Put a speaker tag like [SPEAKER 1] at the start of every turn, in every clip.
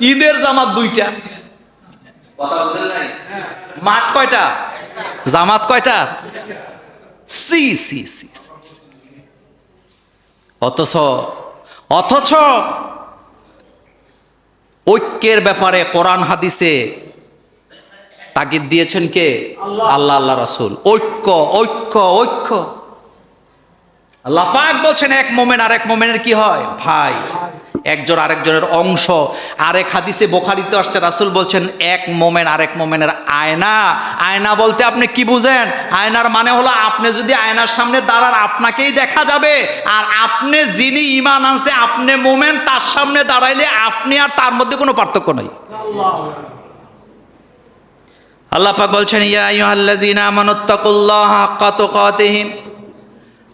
[SPEAKER 1] ঈদের জামাত দুইটা। কথা মাঠ কয়টা? জামাত কয়টা? সি সি সি সি, সি। অথচ অথচ ঐক্যের ব্যাপারে কোরআন হাদিসে তাগিদ দিয়েছেন কে? আল্লাহ। আল্লাহ রাসূল। ঐক্য ঐক্য ঐক্য। আল্লাহ পাক বলছেন এক মোমেন আর এক মোমেনের কি হয়? ভাই। একজন আরেকজনের অংশ। আরেক হাদিসে বোখারিতে আসছে, রাসুল বলছেন, এক মোমেন আরেক মোমেনের আয়না। আয়না বলতে আপনি কি বুঝেন? আয়নার মানে হলো আপনি যদি আয়নার সামনে দাঁড়ান, আপনাকেই দেখা যাবে। আর আপনি যিনি ইমান আনছে, আপনি মোমেন, তার সামনে দাঁড়াইলে আপনি আর তার মধ্যে কোনো পার্থক্য নেই। আল্লাহ বলছেন, ইয়া আইয়ুহাল্লাযীনা আমানুত্তাকুল্লাহা হাক্কা তুকাতিহি।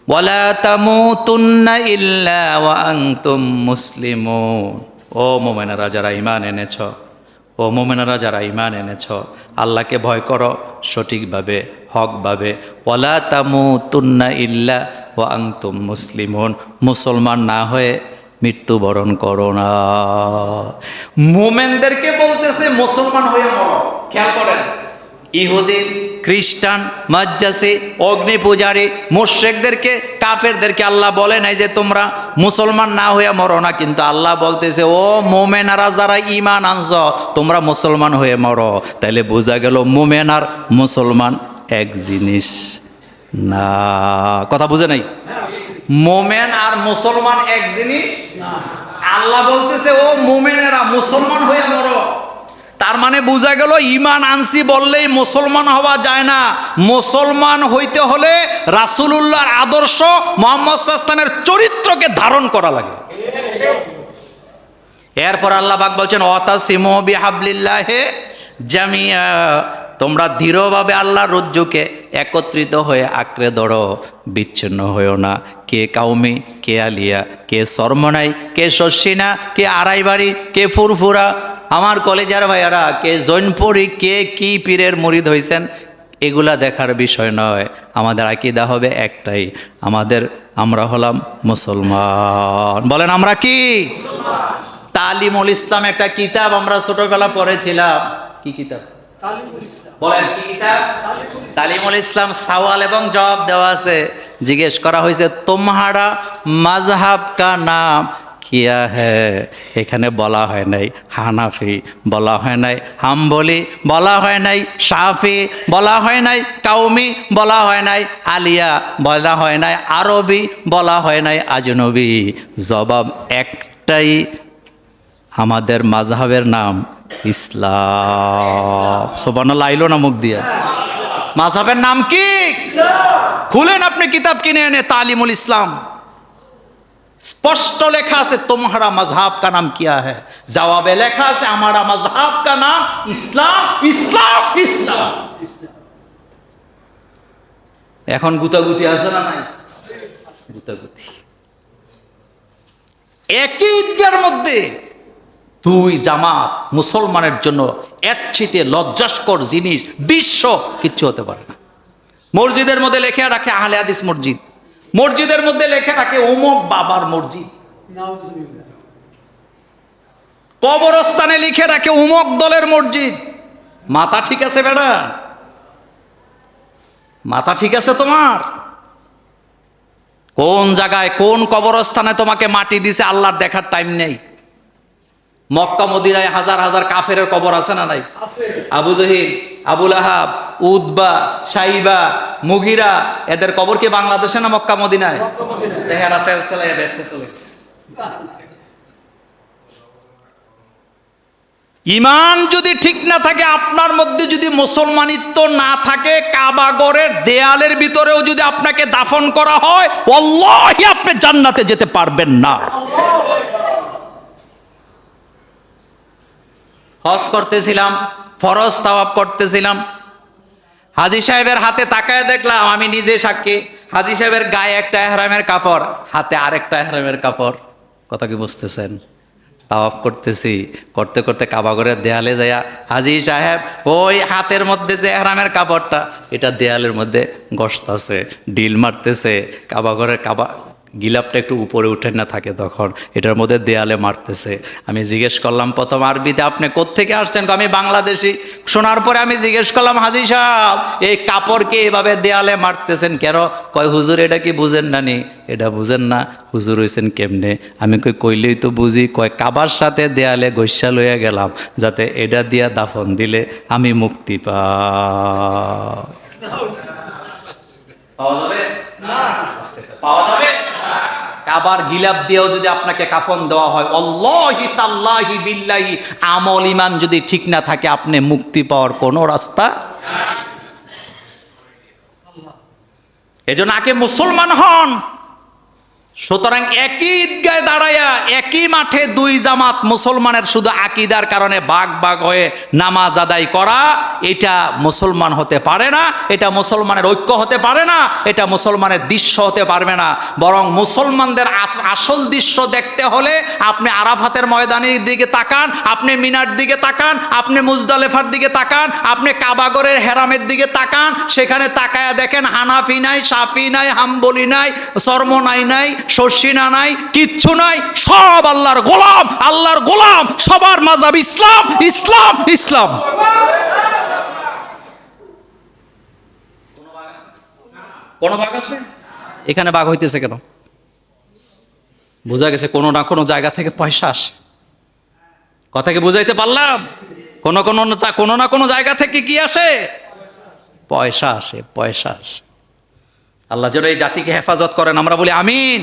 [SPEAKER 1] ওয়ালা তামুতুন্না ইল্লা ওয়া আনতুম মুসলিমুন। ও মুমিনারা, যারা ঈমান এনেছ, ও মুমিনারা, যারা ঈমান এনেছ, আল্লাহকে ভয় করো সঠিকভাবে, হকভাবে। ওয়ালা তামুতুন্না ইল্লা ওয়া আনতুম মুসলিমুন। মুসলমান না হয়ে মৃত্যুবরণ করো না। মোমেনদেরকে বলতেছে, মুসলমান হয়ে মরো। খেয়াল করেন ইহুদি খ্রিস্টান, মজ্জাসি অগ্নি পূজারী মোশেকদেরকে কাফেরদেরকে আল্লাহ বলে নাই যে তোমরা মুসলমান না হয়ে মরো না, কিন্তু আল্লাহ বলতেছে, ও মোমেনারা যারা ইমান আনছ, তোমরা মুসলমান হয়ে মরো। তাইলে বোঝা গেল মোমেন আর মুসলমান এক জিনিস না। কথা বুঝে নাই? মোমেন আর মুসলমান এক জিনিস? আল্লাহ বলতেছে, ও মোমেনেরা মুসলমান হয়ে মরো। তার মানে বোঝা গেল ইমান আনসি বললেই মুসলমান হওয়া যায় না। মুসলমান হইতে হলে রাসুলুল্লাহর আদর্শ মোহাম্মদ ইসলামের চরিত্রকে ধারণ করা লাগে। এরপর আল্লাহ পাক বলছেন অতা সিমো বিহাবলিল্লাহে জামিয়া তোমরা দৃঢ়ভাবে আল্লাহর রজ্জুকে একত্রিত হয়ে আঁকড়ে ধরো, বিচ্ছিন্ন হয়েও না। কে কাউমি, কে আলিয়া, কে সরমনাই কে শস্যিনা, কে আড়াইবাড়ি, কে ফুরফুরা আমার কলেজার ভাইয়ারা কে জৈনপুরি কে কি পীরের মুরিদ হয়েছেন এগুলা দেখার বিষয় নয়। আমাদের আকিদা হবে একটাই আমাদের আমরা হলাম মুসলমান। বলেন আমরা কি? তালিমুল ইসলাম একটা কিতাব আমরা ছোটবেলা পড়েছিলাম। কি কিতাব? বলেন কি কিতাব? তালিমুল ইসলাম। সওয়াল এবং জবাব দেওয়া আছে। জিজ্ঞেস করা হয়েছে তোমাহারা মাযহাব কা নাম কিয়া হ্যাঁ এখানে বলা হয় নাই হানাফি, বলা হয় নাই হাম্বলি, বলা হয় নাই সাফি বলা হয় নাই কাউমি, বলা হয় নাই আলিয়া, বলা হয় নাই আরবি, বলা হয় নাই আজনবী। জবাব একটাই, আমাদের মাযহাবের নাম ইসলাম। সোবানা লাইলো না মুখ দিয়া? মাযহাবের নাম কি? খুলেন আপনি কিতাব কিনে এনে, তালিমুল ইসলাম। স্পষ্ট লেখা আছে তোমারা মজহাব কা নাম কিয়া হ্যাঁ জবাবে লেখা আছে, আমারা মজহাব কা নাম ইসলাম ইসলাম ইসলাম। এখন গুতাগুতি আছে না নাই? গুতাগুতি। একই ঈদগার মধ্যে দুই জামাত মুসলমানের জন্য এর চেয়ে লজ্জাস্কর জিনিস বিশ্ব কিচ্ছু হতে পারে না। মসজিদের মধ্যে লেখে রাখে আহলে হাদিস মসজিদ। মসজিদের মধ্যে লেখে রাখে অমুক বাবার মসজিদ। কবরস্থানে লিখে রাখে উমক দলের মসজিদ। মাথা ঠিক আছে বেড়া মাথা ঠিক আছে তোমার? কোন জায়গায় কোন কবরস্থানে তোমাকে মাটি দিছে আল্লাহর দেখার টাইম নেই। মক্কা মদিনায় হাজার হাজার কাফের কবর আছে না নাই? আবু জহিল আবুল আহাব উদ্বা সাইবা মুগিরা এদের কবর কি বাংলাদেশে না মক্কা মদিনায়? সেলসেলায় ব্যস্ত চলে ইমান যদি ঠিক না থাকে আপনার মধ্যে যদি মুসলমানিত্ব না থাকে কাবাগরের দেয়ালের ভিতরেও যদি আপনাকে দাফন করা হয় অল্লাহি আপনি জান্নাতে যেতে পারবেন না। হজ করতেছিলাম ফরজ তাওয়াব করতেছিলাম হাজি সাহেবের হাতে তাকায় দেখলাম, আমি নিজে সাক্ষী। হাজি সাহেবের গায়ে একটা এহরামের কাপড়, হাতে আরেকটা এহরামের কাপড়। কথা কি বুঝতেছেন? তাওয়াফ করতেছি। করতে করতে কাবাগরের দেয়ালে যায়া হাজি সাহেব ওই হাতের মধ্যে যে এহরামের কাপড়টা, এটা দেয়ালের মধ্যে গসতাছে ডিল মারতেছে কাবাগরের কাবা গিলাপটা একটু উপরে উঠে না থাকে তখন। এটার মধ্যে দেয়ালে মারতেছে। আমি জিজ্ঞেস করলাম প্রথম আরবিতে আপনি কোত্থেকে আসছেন আমি বাংলাদেশি। শোনার পরে আমি জিজ্ঞেস করলাম হাজি সাহেব এই কাপড়কে এভাবে দেয়ালে মারতেছেন কেন? কয় হুজুর এটা কি বুঝেন না নি? এটা বুঝেন না হুজুর হয়েছেন কেমনে? আমি কই কইলেই তো বুঝি। কয় কাবার সাথে দেয়ালে গৈসা লইয়া গেলাম যাতে এটা দিয়া দাফন দিলে আমি মুক্তি পা পাওয়া যাবে? না। পাওয়া যাবে? কাবার গিলাপ দিয়েও যদি আপনাকে কাফন দেওয়া হয়, অল্লাহি তাল্লাহি বিল্লাহি, আমল ইমান যদি ঠিক না থাকে, আপনি মুক্তি পাওয়ার কোনো রাস্তা এজন্য আগে মুসলমান হন সুতরাং একই ঈদগায় দাঁড়ায়া একই মাঠে দুই জামাত মুসলমানের শুধু আকিদার কারণে বাঘ বাঘ হয়ে নামাজ আদায় করা, এটা মুসলমান হতে পারে না, এটা মুসলমানের ঐক্য হতে পারে না, এটা মুসলমানের দৃশ্য হতে পারবে না। বরং মুসলমানদের আসল দৃশ্য দেখতে হলে আপনি আরাফাতের ময়দানের দিকে তাকান, আপনি মিনার দিকে তাকান, আপনি মুজদালেফার দিকে তাকান, আপনি কাবাগরের হেরামের দিকে তাকান, সেখানে তাকায়া দেখেন হানাফি নাই সাফি নাই, হাম্বলি নাই সরমনাই নাই শর্ষিনা নাই, কিচ্ছু নাই, সব আল্লাহর গোলাম আল্লাহর গোলাম, সবার মাজাব ইসলাম ইসলাম ইসলাম। কোন ভাগ আছে? এখানে বাঘ হইতেছে কেন? বোঝা গেছে কোনো না কোনো জায়গা থেকে পয়সা আসে। কথাকে বুঝাইতে পারলাম? কোনো কোনো না- কোনো না কোনো জায়গা থেকে কি আসে? পয়সা আসে পয়সা আসে। আল্লাহ যেন এই জাতিকে হেফাজত করেন। আমরা বলি আমিন।